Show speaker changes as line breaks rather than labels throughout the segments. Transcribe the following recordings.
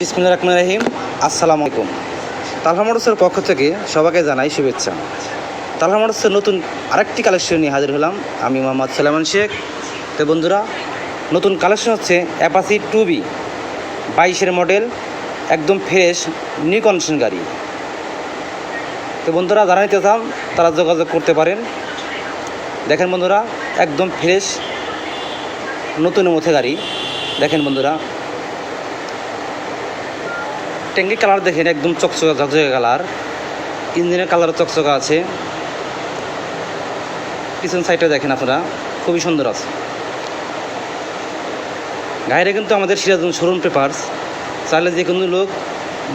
বিসমিল্লাহ রহমান রহিম। আসসালামু আলাইকুম। তালহা মোটরসের পক্ষ থেকে সবাইকে জানাই শুভেচ্ছা। তালহা মোটরসের নতুন আরেকটি কালেকশন নিয়ে হাজির হলাম আমি মোহাম্মদ সালামান শেখ। তো বন্ধুরা, নতুন কালেকশন হচ্ছে অ্যাপাসি টু বি বাইশের মডেল, একদম ফ্রেশ নিউ কন্ডিশন গাড়ি। তো বন্ধুরা, যারা নিতে চান, তারা যোগাযোগ করতে পারেন। দেখেন বন্ধুরা, একদম ফ্রেশ নতুনের মধ্যে গাড়ি। দেখেন বন্ধুরা ট্যাঙ্কি কালার দেখেন, একদম চকচকা, ঝকঝকে কালার। ইঞ্জিনের কালার চকচকা আছে। পিছন সাইডটা দেখেন আপনারা, খুবই সুন্দর আছে। গাড়িটা কিন্তু আমাদের সিরাজগঞ্জ শোরুম পেপার্স চাইলে যে কোনো লোক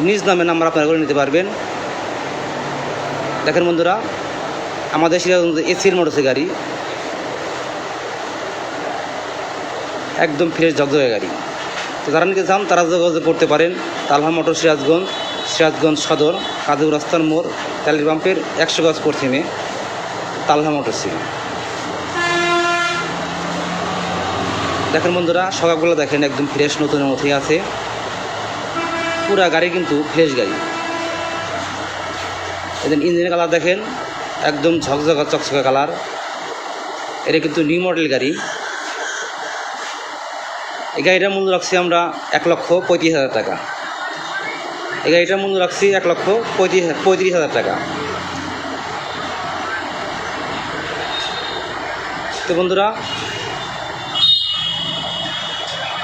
নিজ নামে নাম্বার আপনারা করে নিতে পারবেন। দেখেন বন্ধুরা, আমাদের সিরাজগঞ্জ এসির মোটরসে গাড়ি। একদম ফ্রেশ ঝকঝকে গাড়ি। যারা চান, তারা যোগাযোগ করতে পারেন। তালহা মোটর সিরাজগঞ্জ সিরাজগঞ্জ সদর কাজুর রাস্তার মোড় তেলের পাম্পের একশো গাছ পশ্চিমে, তালহা মোটর সিং দেখেন বন্ধুরা সকালগুলো দেখেন একদম ফ্রেশ নতুনের মধ্যেই আছে। পুরা গাড়ি কিন্তু ফ্রেশ গাড়ি। এদের ইঞ্জিনের কালার দেখেন, একদম ঝকঝকা, চকচকা কালার। এটা কিন্তু নিউ মডেল গাড়ি। এই গাড়িটার মূল্য রাখছি আমরা এক লক্ষ পঁয়ত্রিশ হাজার টাকা। এই গাড়িটার মূল্য রাখছি এক লক্ষ পঁয়ত্রিশ পঁয়ত্রিশ হাজার টাকা। তো বন্ধুরা,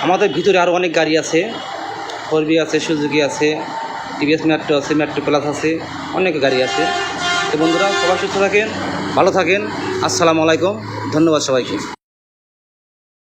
আমাদের ভিতরে আরও অনেক গাড়ি আছে। ফোরবি আছে, সুজুকি আছে, টিভিএস মেট্রো আছে মেট্রো প্লাস আছে, অনেক গাড়ি আছে। তো বন্ধুরা, সবাই সুস্থ থাকেন, ভালো থাকেন। আসসালামু আলাইকুম, ধন্যবাদ সবাইকে।